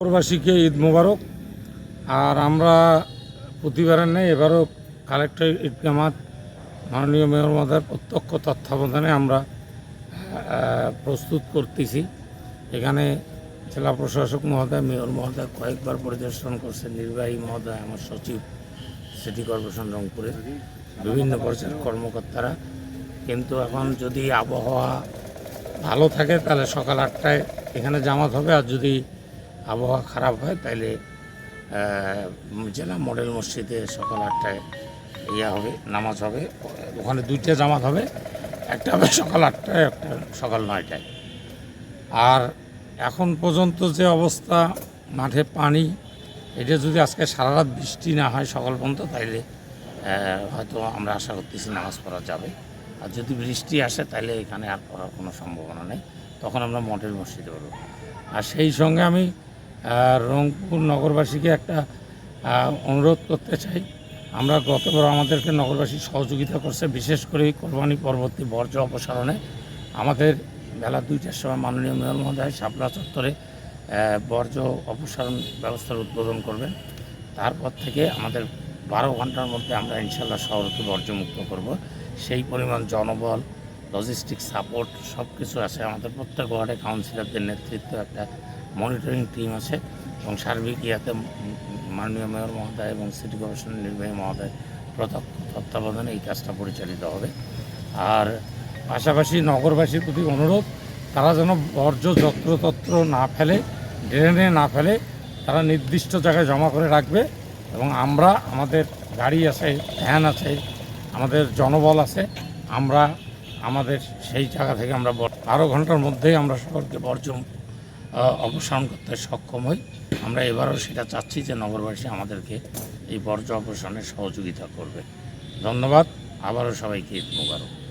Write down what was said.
নগরবাসীকে ঈদ মোবারক। আর আমরা প্রতিবারের নেই এবারও কালেক্টর ঈদকামাত মাননীয় মেয়র মহোদয়ের প্রত্যক্ষ তত্ত্বাবধানে আমরা প্রস্তুত করতেছি। এখানে জেলা প্রশাসক মহোদয়, মেয়র মহোদয় কয়েকবার পরিদর্শন করছেন। নির্বাহী মহোদয়, আমার সচিব সিটি কর্পোরেশন রংপুরের বিভিন্ন পর্যায়ের কর্মকর্তারা। কিন্তু এখন যদি আবহাওয়া ভালো থাকে, তাহলে সকাল আটটায় এখানে জামাত হবে। আর যদি আবহাওয়া খারাপ হয়, তাইলে জেলা মডেল মসজিদে সকাল আটটায় ইয়া হবে, নামাজ হবে। ওখানে দুইটা জামাত হবে, একটা হবে সকাল আটটায়, একটা সকাল নয়টায়। আর এখন পর্যন্ত যে অবস্থা, মাঠে পানি, এটা যদি আজকে সারা রাত বৃষ্টি না হয় সকাল পর্যন্ত, তাইলে হয়তো আমরা আশা করতেছি নামাজ পড়া যাবে। আর যদি বৃষ্টি আসে তাহলে এখানে আর পড়ার কোনো সম্ভাবনা নেই। তখন আমরা মডেল মসজিদে পড়ব আর সেই সঙ্গে আমি রংপুর নগরবাসীকে একটা অনুরোধ করতে চাই। আমরা গতবার আমাদেরকে নগরবাসী সহযোগিতা করছে, বিশেষ করে কোরবানি পরবর্তী বর্জ্য অপসারণে। আমাদের বেলা দুইটার সময় মাননীয় মেয়র মহোদয় শাপলা চত্বরে বর্জ্য অপসারণ ব্যবস্থার উদ্বোধন করবেন। তারপর থেকে আমাদের বারো ঘণ্টার মধ্যে আমরা ইনশাল্লাহ শহরকে বর্জ্যমুক্ত করব। সেই পরিমাণ জনবল লজিস্টিক সাপোর্ট সব কিছু আছে। আমাদের প্রত্যেক ওয়ার্ডে কাউন্সিলরদের নেতৃত্ব একটা মনিটরিং টিম আছে এবং সার্বিক ইয়াতে মাননীয় মেয়র মহোদয় এবং সিটি কর্পোরেশনের নির্বাহী মহোদয় তত্ত্বাবধানে এই কাজটা পরিচালিত হবে। আর পাশাপাশি নগরবাসীর প্রতি অনুরোধ, তারা যেন বর্জ্য যত্রতত্র না ফেলে, ড্রেনে না ফেলে, তারা নির্দিষ্ট জায়গায় জমা করে রাখবে এবং আমরা, আমাদের গাড়ি আছে, ভ্যান আছে, আমাদের জনবল আছে, আমরা, আমাদের সেই জায়গা থেকে আমরা বর- ঘণ্টার মধ্যেই আমরা শহরকে বর্জ্য অপসারণ করতে সক্ষম হই। আমরা এবারও সেটা চাচ্ছি যে নগরবাসী আমাদেরকে এই বর্জ্য অপসারণে সহযোগিতা করবে। ধন্যবাদ। আবারও সবাইকে ঈদ মোবারক।